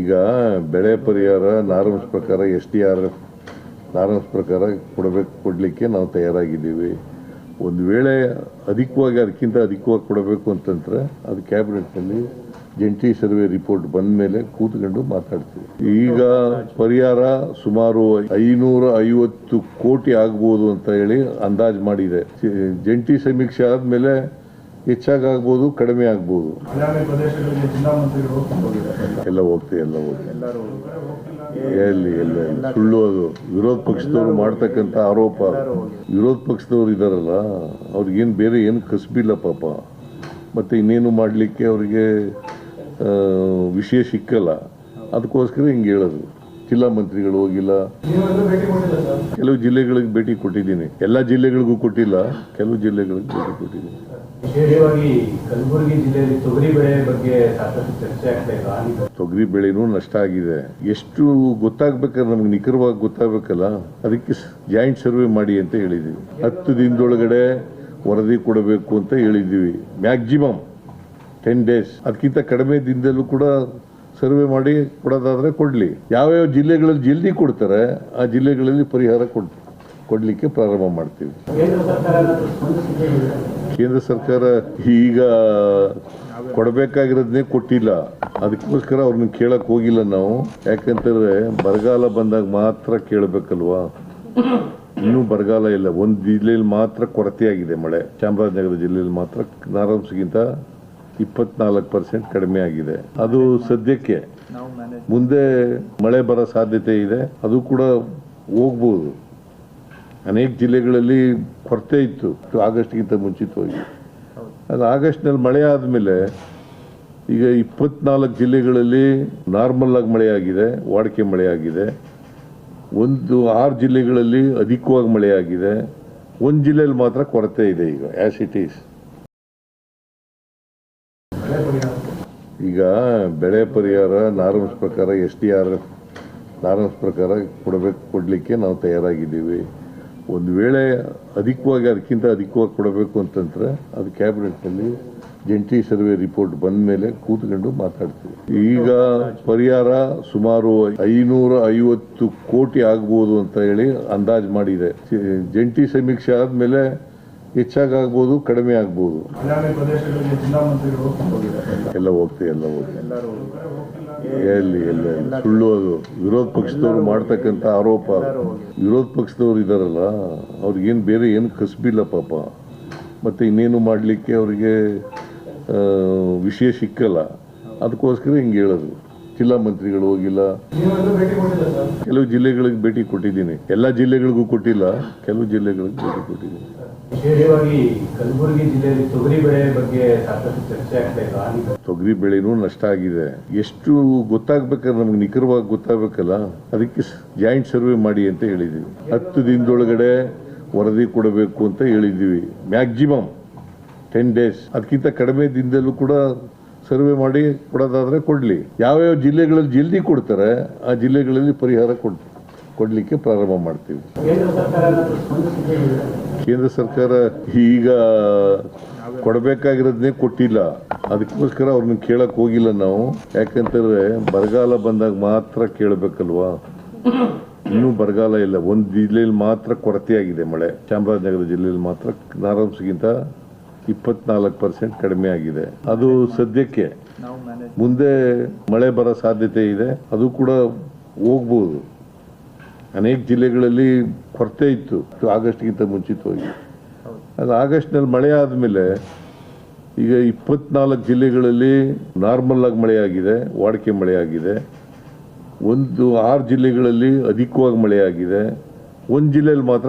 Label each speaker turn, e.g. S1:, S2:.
S1: ಈಗ ಬೆಳೆ ಪರಿಹಾರ ನಾರ್ಮ್ಸ್ ಪ್ರಕಾರ, ಎಸ್ ಟಿ ಆರ್ ನಾರ್ಮ್ಸ್ ಪ್ರಕಾರ ಕೊಡಬೇಕು, ಕೊಡಲಿಕ್ಕೆ ನಾವು ತಯಾರಾಗಿದ್ದೀವಿ. ಒಂದು ವೇಳೆ ಅಧಿಕವಾಗಿ, ಅದಕ್ಕಿಂತ ಅಧಿಕವಾಗಿ ಕೊಡಬೇಕು ಅಂತಂದ್ರೆ ಅದು ಕ್ಯಾಬಿನೆಟ್ನಲ್ಲಿ ಜಂಟಿ ಸರ್ವೆ ರಿಪೋರ್ಟ್ ಬಂದ ಮೇಲೆ ಕೂತ್ಕೊಂಡು ಮಾತಾಡ್ತೀವಿ. ಈಗ ಪರಿಹಾರ ಸುಮಾರು ಐನೂರ ಐವತ್ತು ಕೋಟಿ ಆಗ್ಬೋದು ಅಂತ ಹೇಳಿ ಅಂದಾಜು ಮಾಡಿದೆ. ಜಂಟಿ ಸಮೀಕ್ಷೆ ಆದಮೇಲೆ ಹೆಚ್ಚಾಗ್ಬೋದು ಕಡಿಮೆ ಆಗ್ಬೋದು. ಎಲ್ಲ ಹೋಗ್ತೀವಿ ಎಲ್ಲ ಹೋಗ್ತೀವಿ ಎಲ್ಲಿ ಎಲ್ಲ. ಸುಳ್ಳು ಅದು. ವಿರೋಧ ಪಕ್ಷದವರು ಮಾಡ್ತಕ್ಕಂಥ ಆರೋಪ. ವಿರೋಧ ಪಕ್ಷದವ್ರು ಇದಾರಲ್ಲ ಅವ್ರಿಗೇನು ಬೇರೆ ಏನು ಕಸಬಿಲ್ಲ ಪಾಪ. ಮತ್ತೆ ಇನ್ನೇನು ಮಾಡಲಿಕ್ಕೆ ಅವರಿಗೆ ವಿಷಯ ಸಿಕ್ಕಲ್ಲ. ಅದಕ್ಕೋಸ್ಕರ ಹಿಂಗೆ ಹೇಳೋದು. ಜಿಲ್ಲಾ ಮಂತ್ರಿಗಳು ಹೋಗಿಲ್ಲ. ಕೆಲವು ಜಿಲ್ಲೆಗಳಿಗೆ ಭೇಟಿ ಕೊಟ್ಟಿದ್ದೀನಿ. ಎಲ್ಲ ಜಿಲ್ಲೆಗಳಿಗೂ ಕೊಟ್ಟಿಲ್ಲ. ಕೆಲವು ಜಿಲ್ಲೆಗಳಿಗೆ ಭೇಟಿ ಕೊಟ್ಟಿದ್ದೀನಿ.
S2: ವಿಶೇಷವಾಗಿ ಕಲಬುರಗಿ ಜಿಲ್ಲೆಯಲ್ಲಿ ತೊಗರಿ ಬೆಳೆ ಬಗ್ಗೆ ಸಾಕಷ್ಟು ಚರ್ಚೆ ಆಗ್ತಾ ಇದೆ.
S1: ತೊಗರಿ ಬೆಳೆನೂ ನಷ್ಟ ಆಗಿದೆ. ಎಷ್ಟು ಗೊತ್ತಾಗ್ಬೇಕಾದ್ರೆ ನಮ್ಗೆ ನಿಖರವಾಗಿ ಗೊತ್ತಾಗಬೇಕಲ್ಲ? ಅದಕ್ಕೆ ಜಾಯಿಂಟ್ ಸರ್ವೆ ಮಾಡಿ ಅಂತ ಹೇಳಿದ್ದೀವಿ ಹತ್ತು ದಿನದೊಳಗಡೆ ವರದಿ ಕೊಡಬೇಕು ಅಂತ ಹೇಳಿದ್ದೀವಿ ಮ್ಯಾಕ್ಸಿಮಮ್ ಟೆನ್ ಡೇಸ್ ಅದಕ್ಕಿಂತ ಕಡಿಮೆ ದಿನದಲ್ಲೂ ಕೂಡ ಸರ್ವೆ ಮಾಡಿ ಕೊಡೋದಾದರೆ ಕೊಡಲಿ. ಯಾವ್ಯಾವ ಜಿಲ್ಲೆಗಳಲ್ಲಿ ಜಲ್ದಿ ಕೊಡ್ತಾರೆ ಆ ಜಿಲ್ಲೆಗಳಲ್ಲಿ ಪರಿಹಾರ ಕೊಡ್ ಕೊಡಲಿಕ್ಕೆ ಪ್ರಾರಂಭ ಮಾಡ್ತೀವಿ.
S2: ಕೇಂದ್ರ ಸರ್ಕಾರ
S1: ಈಗ ಕೊಡಬೇಕಾಗಿರೋದನ್ನೇ ಕೊಟ್ಟಿಲ್ಲ. ಅದಕ್ಕೋಸ್ಕರ ಅವ್ರನ್ನ ಕೇಳಕ್ಕೆ ಹೋಗಿಲ್ಲ ನಾವು. ಯಾಕಂತಂದರೆ ಬರಗಾಲ ಬಂದಾಗ ಮಾತ್ರ ಕೇಳಬೇಕಲ್ವಾ? ಇನ್ನೂ ಬರಗಾಲ ಇಲ್ಲ. ಒಂದು ಜಿಲ್ಲೆಯಲ್ಲಿ ಮಾತ್ರ ಕೊರತೆಯಾಗಿದೆ ಮಳೆ. ಚಾಮರಾಜನಗರ ಜಿಲ್ಲೆಯಲ್ಲಿ ಮಾತ್ರ ನಾರಾಮ್ಸ್ಗಿಂತ ಇಪ್ಪತ್ನಾಲ್ಕು ಪರ್ಸೆಂಟ್ ಕಡಿಮೆ ಆಗಿದೆ. ಅದು ಸದ್ಯಕ್ಕೆ ಮುಂದೆ ಮಳೆ ಬರೋ ಸಾಧ್ಯತೆ ಇದೆ. ಅದು ಕೂಡ ಹೋಗ್ಬೋದು. ಅನೇಕ ಜಿಲ್ಲೆಗಳಲ್ಲಿ ಕೊರತೆ ಇತ್ತು. ಆಗಸ್ಟ್ಗಿಂತ ಮುಂಚಿತವಾಗಿ. ಅದು ಆಗಸ್ಟ್ನಲ್ಲಿ ಮಳೆ ಆದಮೇಲೆ ಈಗ ಇಪ್ಪತ್ನಾಲ್ಕು ಜಿಲ್ಲೆಗಳಲ್ಲಿ ನಾರ್ಮಲ್ ಆಗಿ ಮಳೆ ಆಗಿದೆ. ವಾಡಿಕೆ ಮಳೆ ಆಗಿದೆ. ಒಂದು ಆರು ಜಿಲ್ಲೆಗಳಲ್ಲಿ ಅಧಿಕವಾಗಿ ಮಳೆ ಆಗಿದೆ. ಒಂದು ಜಿಲ್ಲೆಯಲ್ಲಿ ಮಾತ್ರ ಕೊರತೆ ಇದೆ ಈಗ ಆಸ್ ಇಟ್ ಈಸ್ ಈಗ ಬೆಳೆ ಪರಿಹಾರ ನಾರ್ಮ್ಸ್ ಪ್ರಕಾರ ಎಸ್ ಟಿ ಆರ್ ನಾರ್ಮ್ಸ್ ಪ್ರಕಾರ ಕೊಡಬೇಕು, ಕೊಡಲಿಕ್ಕೆ ನಾವು ತಯಾರಾಗಿದ್ದೀವಿ. ಒಂದು ವೇಳೆ ಅಧಿಕವಾಗಿ, ಅದಕ್ಕಿಂತ ಅಧಿಕವಾಗಿ ಕೊಡಬೇಕು ಅಂತಂದ್ರೆ ಅದು ಕ್ಯಾಬಿನೆಟ್ನಲ್ಲಿ ಜಂಟಿ ಸರ್ವೆ ರಿಪೋರ್ಟ್ ಬಂದ ಮೇಲೆ ಕೂತ್ಕೊಂಡು ಮಾತಾಡ್ತೀವಿ. ಈಗ ಪರಿಹಾರ ಸುಮಾರು ಐನೂರ ಐವತ್ತು ಕೋಟಿ ಆಗ್ಬೋದು ಅಂತ ಹೇಳಿ ಅಂದಾಜು ಮಾಡಿದೆ. ಜಂಟಿ ಸಮೀಕ್ಷೆ ಆದಮೇಲೆ ಹೆಚ್ಚಾಗ್ಬೋದು ಕಡಿಮೆ ಆಗ್ಬೋದು. ಎಲ್ಲ ಹೋಗ್ತೀವಿ ಎಲ್ಲ ಹೋಗ್ತೀವಿ. ಎಲ್ಲಿ ಎಲ್ಲ. ಸುಳ್ಳು ಅದು. ವಿರೋಧ ಪಕ್ಷದವರು ಮಾಡ್ತಕ್ಕಂಥ ಆರೋಪ. ವಿರೋಧ ಪಕ್ಷದವ್ರು ಇದಾರಲ್ಲ ಅವ್ರಿಗೇನು ಬೇರೆ ಏನು ಕಸಬಿಲ್ಲ ಪಾಪ. ಮತ್ತು ಇನ್ನೇನು ಮಾಡಲಿಕ್ಕೆ ಅವರಿಗೆ ವಿಷಯ ಸಿಕ್ಕಲ್ಲ. ಅದಕ್ಕೋಸ್ಕರ ಹಿಂಗೆ ಹೇಳೋದು. ಜಿಲ್ಲಾ ಮಂತ್ರಿಗಳು ಹೋಗಿಲ್ಲ. ಕೆಲವು ಜಿಲ್ಲೆಗಳಿಗೆ ಭೇಟಿ ಕೊಟ್ಟಿದ್ದೀನಿ. ಎಲ್ಲ ಜಿಲ್ಲೆಗಳಿಗೂ ಕೊಟ್ಟಿಲ್ಲ. ಕೆಲವು ಜಿಲ್ಲೆಗಳಿಗೆ ಭೇಟಿ ಕೊಟ್ಟಿದ್ದೀನಿ.
S2: ವಿಶೇಷವಾಗಿ ಕಲಬುರಗಿ ಜಿಲ್ಲೆಯಲ್ಲಿ ತೊಗರಿ ಬೆಳೆ ಬಗ್ಗೆ ಸಾಕಷ್ಟು ಚರ್ಚೆ ಆಗ್ತಾ ಇದೆ
S1: ತೊಗರಿ ಬೆಳೆನೂ ನಷ್ಟ ಆಗಿದೆ. ಎಷ್ಟು ಗೊತ್ತಾಗ್ಬೇಕಾದ್ರೆ ನಮ್ಗೆ ನಿಖರವಾಗಿ ಗೊತ್ತಾಗಬೇಕಲ್ಲ? ಅದಕ್ಕೆ ಜಾಯಿಂಟ್ ಸರ್ವೆ ಮಾಡಿ ಅಂತ ಹೇಳಿದ್ದೀವಿ ಹತ್ತು ದಿನದೊಳಗಡೆ ವರದಿ ಕೊಡಬೇಕು ಅಂತ ಹೇಳಿದ್ದೀವಿ ಮ್ಯಾಕ್ಸಿಮಮ್ ಟೆನ್ ಡೇಸ್ ಅದಕ್ಕಿಂತ ಕಡಿಮೆ ದಿನದಲ್ಲೂ ಕೂಡ ಸರ್ವೆ ಮಾಡಿ ಕೊಡೋದಾದರೆ ಕೊಡಲಿ. ಯಾವ್ಯಾವ ಜಿಲ್ಲೆಗಳಲ್ಲಿ ಜಲ್ದಿ ಕೊಡ್ತಾರೆ ಆ ಜಿಲ್ಲೆಗಳಲ್ಲಿ ಪರಿಹಾರ ಕೊಡ್ ಕೊಡಲಿಕ್ಕೆ ಪ್ರಾರಂಭ ಮಾಡ್ತೀವಿ.
S2: ಕೇಂದ್ರ ಸರ್ಕಾರ
S1: ಈಗ? ಕೊಡಬೇಕಾಗಿರೋದನ್ನೇ ಕೊಟ್ಟಿಲ್ಲ. ಅದಕ್ಕೋಸ್ಕರ ಅವ್ರನ್ನ ಕೇಳಕ್ಕೆ ಹೋಗಿಲ್ಲ ನಾವು. ಯಾಕಂತಂದರೆ ಬರಗಾಲ ಬಂದಾಗ ಮಾತ್ರ ಕೇಳಬೇಕಲ್ವಾ? ಇನ್ನೂ ಬರಗಾಲ ಇಲ್ಲ. ಒಂದು ಜಿಲ್ಲೆಯಲ್ಲಿ ಮಾತ್ರ ಕೊರತೆಯಾಗಿದೆ ಮಳೆ. ಚಾಮರಾಜನಗರ ಜಿಲ್ಲೆಯಲ್ಲಿ ಮಾತ್ರ ನಾರಾಮ್ಸ್ಗಿಂತ ಇಪ್ಪತ್ನಾಲ್ಕು ಪರ್ಸೆಂಟ್ ಕಡಿಮೆ ಆಗಿದೆ. ಅದು ಸದ್ಯಕ್ಕೆ ಮುಂದೆ ಮಳೆ ಬರೋ ಸಾಧ್ಯತೆ ಇದೆ. ಅದು ಕೂಡ ಹೋಗ್ಬೋದು. ಅನೇಕ ಜಿಲ್ಲೆಗಳಲ್ಲಿ ಕೊರತೆ ಇತ್ತು. ಆಗಸ್ಟ್ಗಿಂತ ಮುಂಚಿತವಾಗಿ ಅದು ಆಗಸ್ಟ್ನಲ್ಲಿ ಮಳೆ ಆದಮೇಲೆ ಈಗ ಇಪ್ಪತ್ನಾಲ್ಕು ಜಿಲ್ಲೆಗಳಲ್ಲಿ ನಾರ್ಮಲ್ ಆಗಿ ಮಳೆ ಆಗಿದೆ. ವಾಡಿಕೆ ಮಳೆ ಆಗಿದೆ. ಒಂದು ಆರು ಜಿಲ್ಲೆಗಳಲ್ಲಿ ಅಧಿಕವಾಗಿ ಮಳೆ ಆಗಿದೆ. ಒಂದು ಜಿಲ್ಲೆಯಲ್ಲಿ ಮಾತ್ರ